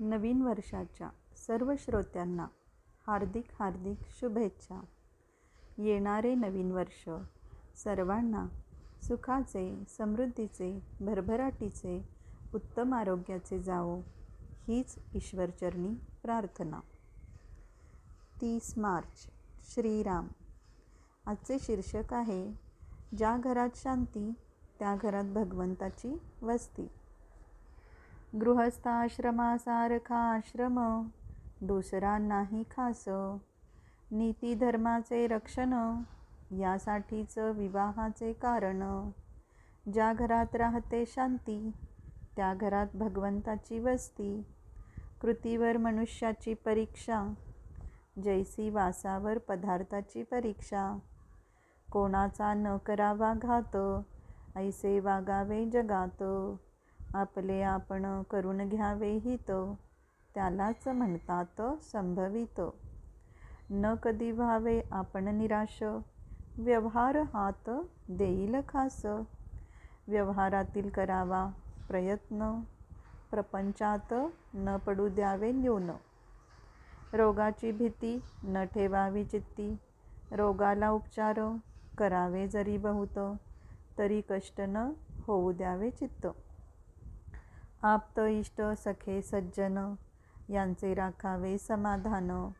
नवीन वर्षाच्या सर्व श्रोत्यांना हार्दिक हार्दिक शुभेच्छा. येणारे नवीन वर्ष सर्वांना सुखाचे समृद्धीचे भरभराटीचे उत्तम आरोग्याचे जावो हीच ईश्वरचरणी प्रार्थना. तीस मार्च श्रीराम. आजचे शीर्षक आहे ज्या घरात शांती त्या घरात भगवंताची वस्ती. गृहस्थाश्रमासारखा आश्रम दुसरा नाही खास. नीती धर्माचे रक्षण यासाठीच विवाहाचे कारण. ज्या घरात राहते शांती त्या घरात भगवंताची वस्ती. कृतीवर मनुष्याची परीक्षा जैसी वासावर पदार्थाची परीक्षा. कोणाचा न करावा घात ऐसे वागावे जगात. आपले आपण करून घ्यावे हित त्यालाच म्हणतात संभवित. न कधी व्हावे आपण निराश. व्यवहार हात देईल खास. व्यवहारातील करावा प्रयत्न प्रपंचात न पडू द्यावे न्यून. रोगाची भीती न ठेवावी चित्ती. रोगाला उपचार करावे जरी बहुत तरी कष्ट न होऊ द्यावे चित्त. आप्त इष्ट सखे सज्जन यांचे राखावे समाधान.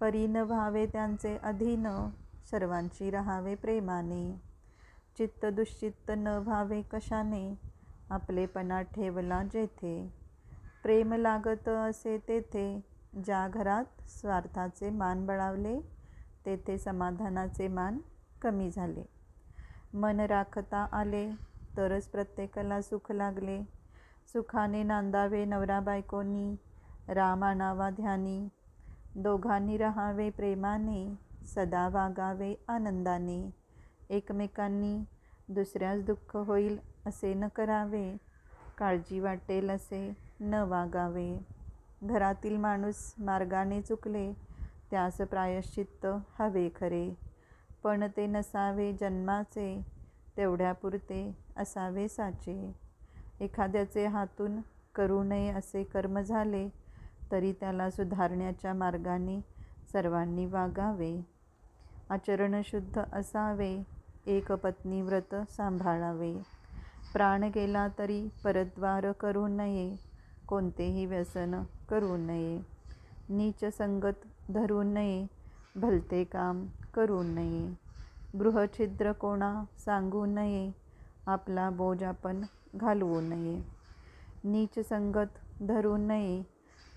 परी न व्हावे त्यांचे अधीन सर्वांची राहावे प्रेमाने. चित्त दुश्चित्त न व्हावे कशाने? आपलेपणा ठेवला जेथे. प्रेम लागत असे तेथे. ज्या घरात स्वार्थाचे मान बळावले तेथे समाधानाचे मान कमी झाले. मन राखता आले तरच प्रत्येकाला सुख लागले. सुखाने नांदावे नवरा बायकोनी राम आणावा ध्यानी. दोघांनी राहावे प्रेमाने सदा वागावे आनंदाने. एकमेकांनी दुसऱ्यास दुःख होईल असे न करावे काळजी वाटेल असे न वागावे. घरातील माणूस मार्गाने चुकले त्यास प्रायश्चित्त हवे खरे. पण ते नसावे जन्माचे तेवढ्यापुरते असावे साचे. एखाद्याचे हातून करू नये असे कर्म झाले तरी त्याला सुधारण्याच्या मार्गाने सर्वांनी वागावे. आचरण शुद्ध असावे एक पत्नी व्रत सांभाळावे. प्राण गेला तरी परद्वार करू नये कोणतेही व्यसन करू नये. नीच संगत धरू नये भलते काम करू नये. गृहछिद्र कोणा सांगू नये आपला बोज आपण घालवू नये. नीच संगत धरू नये.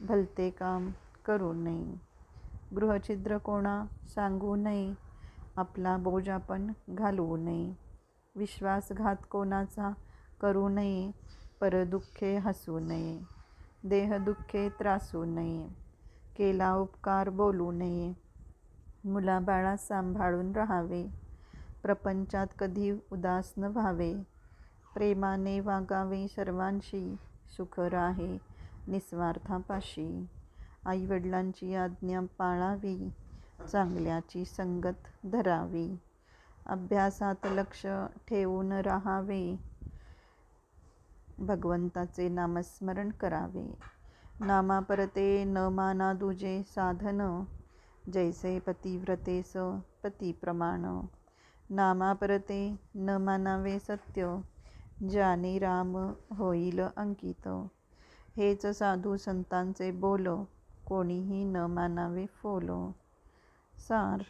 भलते काम करू नये. गृहछिद्र कोणा सांगू नये. आपला बोज आपण घालवू नये. विश्वासघात कोणाचा करू नये. परदुःखे हसू नये. देहदुःखे त्रासू नये. केला उपकार बोलू नये. मुलाबाळा सांभाळून राहावे. प्रपंचात कधी उदास न व्हावे. प्रेमाने वागावे सर्वांशी सुख राहे निस्वार्थापाशी. आईवडिलांची आज्ञा पाळावी चांगल्याची संगत धरावी. अभ्यासात लक्ष ठेवून राहावे. भगवंताचे नामस्मरण करावे. नामापरते न माना दुजे साधन. जैसे पतिव्रतेस पतीप्रमाण. नामापरते न मानावे सत्य. ज्याने राम होईल अंकित. हेच साधू संतांचे बोल कोणीही न मानावे फोल. सार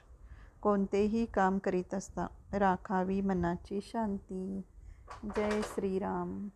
कोणतेही काम करीत असता राखावी मनाची शांती. जय श्रीराम.